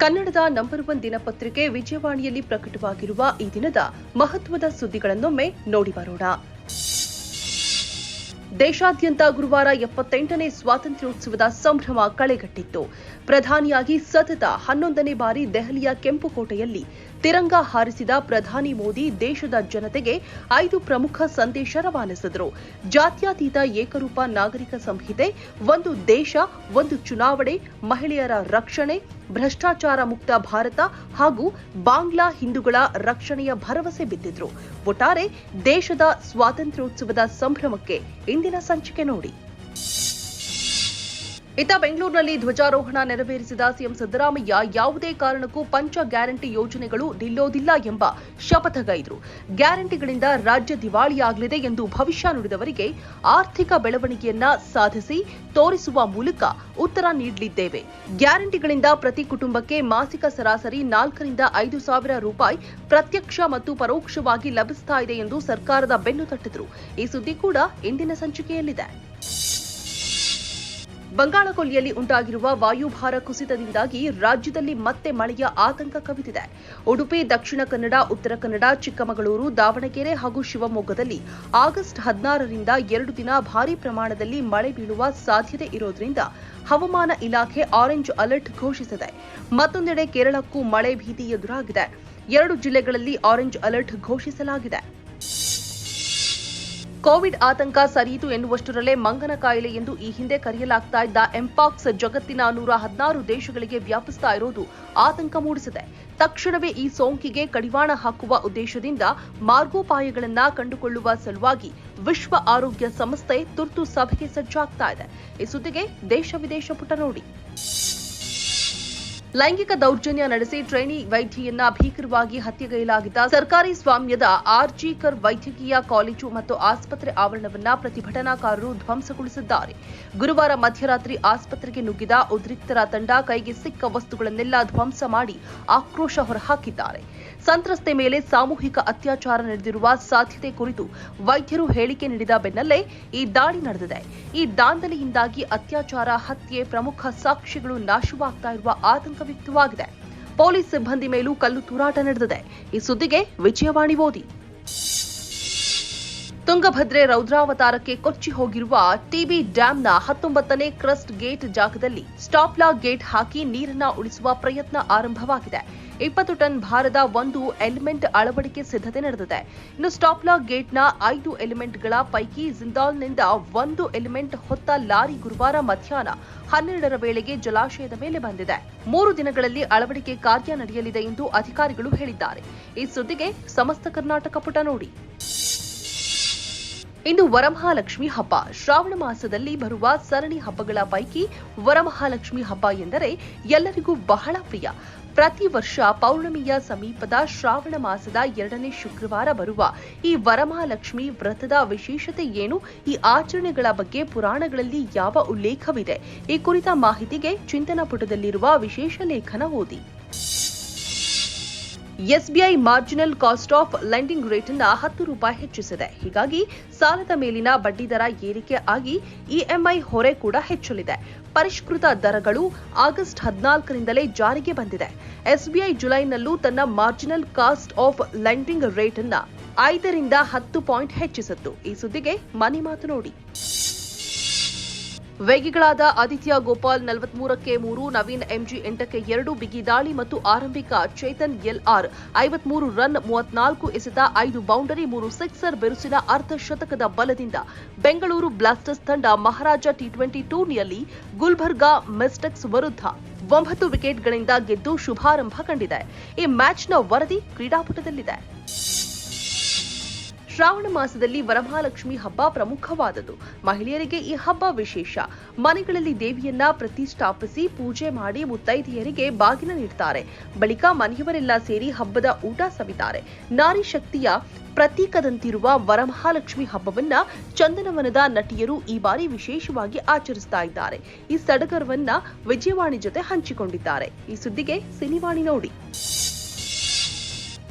ಕನ್ನಡದ number one ದಿನಪತ್ರಿಕೆ ವಿಜಯವಾಣಿಯಲ್ಲಿ ಪ್ರಕಟವಾಗಿರುವ ಈ ದಿನದ ಮಹತ್ವದ ಸುದ್ದಿಗಳನ್ನೊಮ್ಮೆ ನೋಡಿ ಬರೋಣ. ದೇಶಾದ್ಯಂತ ಗುರುವಾರ ಎಪ್ಪತ್ತೆಂಟನೇ ಸ್ವಾತಂತ್ರ್ಯೋತ್ಸವದ ಸಂಭ್ರಮ ಕಳೆಗಟ್ಟಿತ್ತು. ಪ್ರಧಾನಿಯಾಗಿ ಸತತ ಹನ್ನೊಂದನೇ ಬಾರಿ ದೆಹಲಿಯ ಕೆಂಪುಕೋಟೆಯಲ್ಲಿ ತಿರಂಗ ಹಾರಿಸಿದ ಪ್ರಧಾನಿ ಮೋದಿ ದೇಶದ ಜನತೆಗೆ ಐದು ಪ್ರಮುಖ ಸಂದೇಶ ರವಾನಿಸಿದರು. ಜಾತ್ಯಾತೀತ ಏಕರೂಪ ನಾಗರಿಕ ಸಂಹಿತೆ, ಒಂದು ದೇಶ, ಒಂದು ಚುನಾವಣೆ, ಮಹಿಳೆಯರ ರಕ್ಷಣೆ, ಭ್ರಷ್ಟಾಚಾರ ಮುಕ್ತ ಭಾರತ ಹಾಗೂ ಬಾಂಗ್ಲಾ ಹಿಂದೂಗಳ ರಕ್ಷಣೆಯ ಭರವಸೆ ಬಿದ್ದಿದ್ರು. ಒಟ್ಟಾರೆ ದೇಶದ ಸ್ವಾತಂತ್ರ್ಯೋತ್ಸವದ ಸಂಭ್ರಮಕ್ಕೆ ಇಂದಿನ ಸಂಚಿಕೆ ನೋಡಿ. ಇತ್ತ ಬೆಂಗಳೂರಿನಲ್ಲಿ ಧ್ವಜಾರೋಹಣ ನೆರವೇರಿಸಿದ ಸಿಎಂ ಸಿದ್ದರಾಮಯ್ಯ ಯಾವುದೇ ಕಾರಣಕ್ಕೂ ಪಂಚ ಗ್ಯಾರಂಟಿ ಯೋಜನೆಗಳು ನಿಲ್ಲೋದಿಲ್ಲ ಎಂಬ ಶಪಥಗೈದರು ಗ್ಯಾರಂಟಿಗಳಿಂದ ರಾಜ್ಯ ದಿವಾಳಿಯಾಗಲಿದೆ ಎಂದು ಭವಿಷ್ಯ ನುಡಿದವರಿಗೆ ಆರ್ಥಿಕ ಬೆಳವಣಿಗೆಯನ್ನ ಸಾಧಿಸಿ ತೋರಿಸುವ ಮೂಲಕ ಉತ್ತರ ನೀಡಲಿದ್ದೇವೆ. ಗ್ಯಾರಂಟಿಗಳಿಂದ ಪ್ರತಿ ಕುಟುಂಬಕ್ಕೆ ಮಾಸಿಕ ಸರಾಸರಿ ನಾಲ್ಕರಿಂದ ಐದು ಸಾವಿರ ರೂಪಾಯಿ ಪ್ರತ್ಯಕ್ಷ ಮತ್ತು ಪರೋಕ್ಷವಾಗಿ ಲಭಿಸ್ತಾ ಇದೆ ಎಂದು ಸರ್ಕಾರದ ಬೆನ್ನು ತಟ್ಟಿದ್ರು. ಈ ಸುದ್ದಿ ಕೂಡ ಇಂದಿನ ಸಂಚಿಕೆಯಲ್ಲಿದೆ. ಬಂಗಾಳಕೊಲ್ಲಿಯಲ್ಲಿ ಉಂಟಾಗಿರುವ ವಾಯುಭಾರ ಕುಸಿತದಿಂದಾಗಿ ರಾಜ್ಯದಲ್ಲಿ ಮತ್ತೆ ಮಳೆಯ ಆತಂಕ ಕವಿದಿದೆ. ಉಡುಪಿ, ದಕ್ಷಿಣ ಕನ್ನಡ, ಉತ್ತರ ಕನ್ನಡ, ಚಿಕ್ಕಮಗಳೂರು, ದಾವಣಗೆರೆ ಹಾಗೂ ಶಿವಮೊಗ್ಗದಲ್ಲಿ ಆಗಸ್ಟ್ ಹದಿನಾರರಿಂದ ಎರಡು ದಿನ ಭಾರೀ ಪ್ರಮಾಣದಲ್ಲಿ ಮಳೆ ಬೀಳುವ ಸಾಧ್ಯತೆ ಇರೋದ್ರಿಂದ ಹವಾಮಾನ ಇಲಾಖೆ ಆರೆಂಜ್ ಅಲರ್ಟ್ ಘೋಷಿಸಿದೆ. ಮತ್ತೊಂದೆಡೆ ಕೇರಳಕ್ಕೂ ಮಳೆ ಭೀತಿ ಎದುರಾಗಿದೆ. ಎರಡು ಜಿಲ್ಲೆಗಳಲ್ಲಿ ಆರೆಂಜ್ ಅಲರ್ಟ್ ಘೋಷಿಸಲಾಗಿದೆ. ಕೋವಿಡ್ ಆತಂಕ ಸರಿಯಿತು ಎನ್ನುವಷ್ಟರಲ್ಲೇ ಮಂಗನ ಕಾಯಿಲೆ ಎಂದು ಈ ಹಿಂದೆ ಕರೆಯಲಾಗ್ತಾ ಇದ್ದ ಎಂಪಾಕ್ಸ್ ಜಗತ್ತಿನ ನೂರ ಹದಿನಾರು ದೇಶಗಳಿಗೆ ವ್ಯಾಪಿಸ್ತಾ ಇರೋದು ಆತಂಕ ಮೂಡಿಸಿದೆ. ತಕ್ಷಣವೇ ಈ ಸೋಂಕಿಗೆ ಕಡಿವಾಣ ಹಾಕುವ ಉದ್ದೇಶದಿಂದ ಮಾರ್ಗೋಪಾಯಗಳನ್ನ ಕಂಡುಕೊಳ್ಳುವ ಸಲುವಾಗಿ ವಿಶ್ವ ಆರೋಗ್ಯ ಸಂಸ್ಥೆ ತುರ್ತು ಸಭೆಗೆ ಸಜ್ಜಾಗ್ತಾ ಇದೆ. ಈ ಸುದ್ದಿಗೆ ದೇಶ ವಿದೇಶ ಪುಟ ನೋಡಿ. ಲೈಂಗಿಕ ದೌರ್ಜನ್ಯ ನಡೆಸಿ ಟ್ರೈನಿ ವೈದ್ಯೆಯನ್ನ ಭೀಕರವಾಗಿ ಹತ್ಯೆಗೈಲಾಗಿದ್ದ ಸರ್ಕಾರಿ ಸ್ವಾಮ್ಯದ ಆರ್ಜಿಕರ್ ವೈದ್ಯಕೀಯ ಕಾಲೇಜು ಮತ್ತು ಆಸ್ಪತ್ರೆ ಆವರಣವನ್ನ ಪ್ರತಿಭಟನಾಕಾರರು ಧ್ವಂಸಗೊಳಿಸಿದ್ದಾರೆ. ಗುರುವಾರ ಮಧ್ಯರಾತ್ರಿ ಆಸ್ಪತ್ರೆಗೆ ನುಗ್ಗಿದ ಉದ್ರಿಕ್ತರ ತಂಡ ಕೈಗೆ ಸಿಕ್ಕ ವಸ್ತುಗಳನ್ನೆಲ್ಲ ಧ್ವಂಸ ಮಾಡಿ ಆಕ್ರೋಶ ಹೊರಹಾಕಿದ್ದಾರೆ. ಸಂತ್ರಸ್ತೆ ಮೇಲೆ ಸಾಮೂಹಿಕ ಅತ್ಯಾಚಾರ ನಡೆದಿರುವ ಸಾಧ್ಯತೆ ಕುರಿತು ವೈದ್ಯರು ಹೇಳಿಕೆ ನೀಡಿದ ಬೆನ್ನಲ್ಲೇ ಈ ದಾಳಿ ನಡೆದಿದೆ. ಈ ದಾಂಧಲೆಯಿಂದಾಗಿ ಅತ್ಯಾಚಾರ, ಹತ್ಯೆ, ಪ್ರಮುಖ ಸಾಕ್ಷಿಗಳು ನಾಶವಾಗ್ತಾ ಇರುವ ಆತಂಕ ವ್ಯಕ್ತವಾಗಿದೆ. ಪೊಲೀಸ್ ಸಿಬ್ಬಂದಿ ಮೇಲೂ ಕಲ್ಲು ತೂರಾಟ ನಡೆದಿದೆ. ಈ ಸುದ್ದಿಗೆ ವಿಜಯವಾಣಿ ಓದಿ. ತುಂಗಭದ್ರೆ ರೌದ್ರಾವತಾರಕ್ಕೆ ಕೊಚ್ಚಿ ಹೋಗಿರುವ ಟಿಬಿ ಡ್ಯಾಂನ ಹತ್ತೊಂಬತ್ತನೇ ಕ್ರಸ್ಟ್ ಗೇಟ್ ಜಾಗದಲ್ಲಿ ಸ್ಟಾಪ್ಲಾ ಗೇಟ್ ಹಾಕಿ ನೀರನ್ನ ಉಳಿಸುವ ಪ್ರಯತ್ನ ಆರಂಭವಾಗಿದೆ. ಇಪ್ಪತ್ತು ಟನ್ ಭಾರದ ಒಂದು ಎಲಿಮೆಂಟ್ ಅಳವಡಿಕೆ ಸಿದ್ಧತೆ ನಡೆದಿದೆ. ಇನ್ನು ಸ್ಟಾಪ್ಲಾ ಗೇಟ್ನ ಐದು ಎಲಿಮೆಂಟ್ಗಳ ಪೈಕಿ ಜಿಂದಾಲ್ನಿಂದ ಒಂದು ಎಲಿಮೆಂಟ್ ಹೊತ್ತ ಲಾರಿ ಗುರುವಾರ ಮಧ್ಯಾಹ್ನ ಹನ್ನೆರಡರ ವೇಳೆಗೆ ಜಲಾಶಯದ ಮೇಲೆ ಬಂದಿದೆ. ಮೂರು ದಿನಗಳಲ್ಲಿ ಅಳವಡಿಕೆ ಕಾರ್ಯ ನಡೆಯಲಿದೆ ಎಂದು ಅಧಿಕಾರಿಗಳು ಹೇಳಿದ್ದಾರೆ. ಈ ಸುದ್ದಿಗೆ ಸಮಸ್ತ ಕರ್ನಾಟಕ ಪುಟ ನೋಡಿ. ಇಂದು ವರಮಹಾಲಕ್ಷ್ಮಿ ಹಬ್ಬ. ಶ್ರಾವಣ ಮಾಸದಲ್ಲಿ ಬರುವ ಸರಣಿ ಹಬ್ಬಗಳ ಪೈಕಿ ವರಮಹಾಲಕ್ಷ್ಮಿ ಹಬ್ಬ ಎಂದರೆ ಎಲ್ಲರಿಗೂ ಬಹಳ ಪ್ರಿಯ. ಪ್ರತಿ ವರ್ಷ ಪೌರ್ಣಮಿಯ ಸಮೀಪದ ಶ್ರಾವಣ ಮಾಸದ ಎರಡನೇ ಶುಕ್ರವಾರ ಬರುವ ಈ ವರಮಹಾಲಕ್ಷ್ಮಿ ವ್ರತದ ವಿಶೇಷತೆ ಏನು? ಈ ಆಚರಣೆಗಳ ಬಗ್ಗೆ ಪುರಾಣಗಳಲ್ಲಿ ಯಾವ ಉಲ್ಲೇಖವಿದೆ? ಈ ಕುರಿತ ಮಾಹಿತಿಗೆ ಚಿಂತನ ಪುಟದಲ್ಲಿರುವ ವಿಶೇಷ ಲೇಖನ ಓದಿ. SBI marginal cost of lending rate ಅನ್ನ ಹತ್ತು ರೂಪಾಯಿ ಹೆಚ್ಚಿಸಿದೆ. ಹೀಗಾಗಿ ಸಾಲದ ಮೇಲಿನ ಬಡ್ಡಿ ದರ ಏರಿಕೆ ಆಗಿ ಇಎಂಐ ಹೊರೆ ಕೂಡ ಹೆಚ್ಚಲಿದೆ. ಪರಿಷ್ಕೃತ ದರಗಳು ಆಗಸ್ಟ್ ಹದಿನಾಲ್ಕರಿಂದಲೇ ಜಾರಿಗೆ ಬಂದಿದೆ. ಎಸ್ಬಿಐ ಜುಲೈನಲ್ಲೂ ತನ್ನ marginal cost of lending rate ಅನ್ನ ಐದರಿಂದ ಹತ್ತು ಪಾಯಿಂಟ್ ಹೆಚ್ಚಿಸಿತ್ತು. ಈ ಸುದ್ದಿಗೆ ಮನೆ ಮಾತು ನೋಡಿ. ವೇಗಿಗಳಾದ ಆದಿತ್ಯ ಗೋಪಾಲ್ ನಲವತ್ಮೂರಕ್ಕೆ ಮೂರು, ನವೀನ್ ಎಂಜಿ ಎಂಟಕ್ಕೆ ಎರಡು, ಬಿಗಿ ದಾಳಿ ಮತ್ತು ಆರಂಭಿಕ ಚೇತನ್ ಎಲ್ಆರ್ ಐವತ್ಮೂರು ರನ್, ಮೂವತ್ನಾಲ್ಕು ಎಸೆತ, ಐದು ಬೌಂಡರಿ, ಮೂರು ಸಿಕ್ಸರ್ ಬಿರುಸಿನ ಅರ್ಧ ಶತಕದ ಬಲದಿಂದ ಬೆಂಗಳೂರು ಬ್ಲಾಸ್ಟರ್ಸ್ ತಂಡ ಮಹಾರಾಜ ಟಿ ಟ್ವೆಂಟಿ ಟೂರ್ನಿಯಲ್ಲಿ ಗುಲ್ಬರ್ಗಾ ಮಿಸ್ಟೆಕ್ಸ್ ವಿರುದ್ಧ ಒಂಬತ್ತು ವಿಕೆಟ್ಗಳಿಂದ ಗೆದ್ದು ಶುಭಾರಂಭ ಕಂಡಿದೆ. ಈ ಮ್ಯಾಚ್ನ ವರದಿ ಕ್ರೀಡಾಪಟದಲ್ಲಿದೆ. ಶ್ರಾವಣ ಮಾಸದಲ್ಲಿ ವರಮಹಾಲಕ್ಷ್ಮಿ ಹಬ್ಬ ಪ್ರಮುಖವಾದದ್ದು. ಮಹಿಳೆಯರಿಗೆ ಈ ಹಬ್ಬ ವಿಶೇಷ. ಮನೆಗಳಲ್ಲಿ ದೇವಿಯನ್ನ ಪ್ರತಿಷ್ಠಾಪಿಸಿ ಪೂಜೆ ಮಾಡಿ ಮುತ್ತೈದೆಯರಿಗೆ ಬಾಗಿನ ನೀಡುತ್ತಾರೆ ಬಳಿಕ ಮನೆಯವರೆಲ್ಲ ಸೇರಿ ಹಬ್ಬದ ಊಟ ಸವಿತಾರೆ. ನಾರಿ ಶಕ್ತಿಯ ಪ್ರತೀಕದಂತಿರುವ ವರಮಹಾಲಕ್ಷ್ಮಿ ಹಬ್ಬವನ್ನ ಚಂದನವನದ ನಟಿಯರು ಈ ಬಾರಿ ವಿಶೇಷವಾಗಿ ಆಚರಿಸ್ತಾ ಇದ್ದಾರೆ. ಈ ಸಡಗರವನ್ನ ವಿಜಯವಾಣಿ ಜೊತೆ ಹಂಚಿಕೊಂಡಿದ್ದಾರೆ. ಈ ಸುದ್ದಿಗೆ ಸಿನಿವಾಣಿ ನೋಡಿ.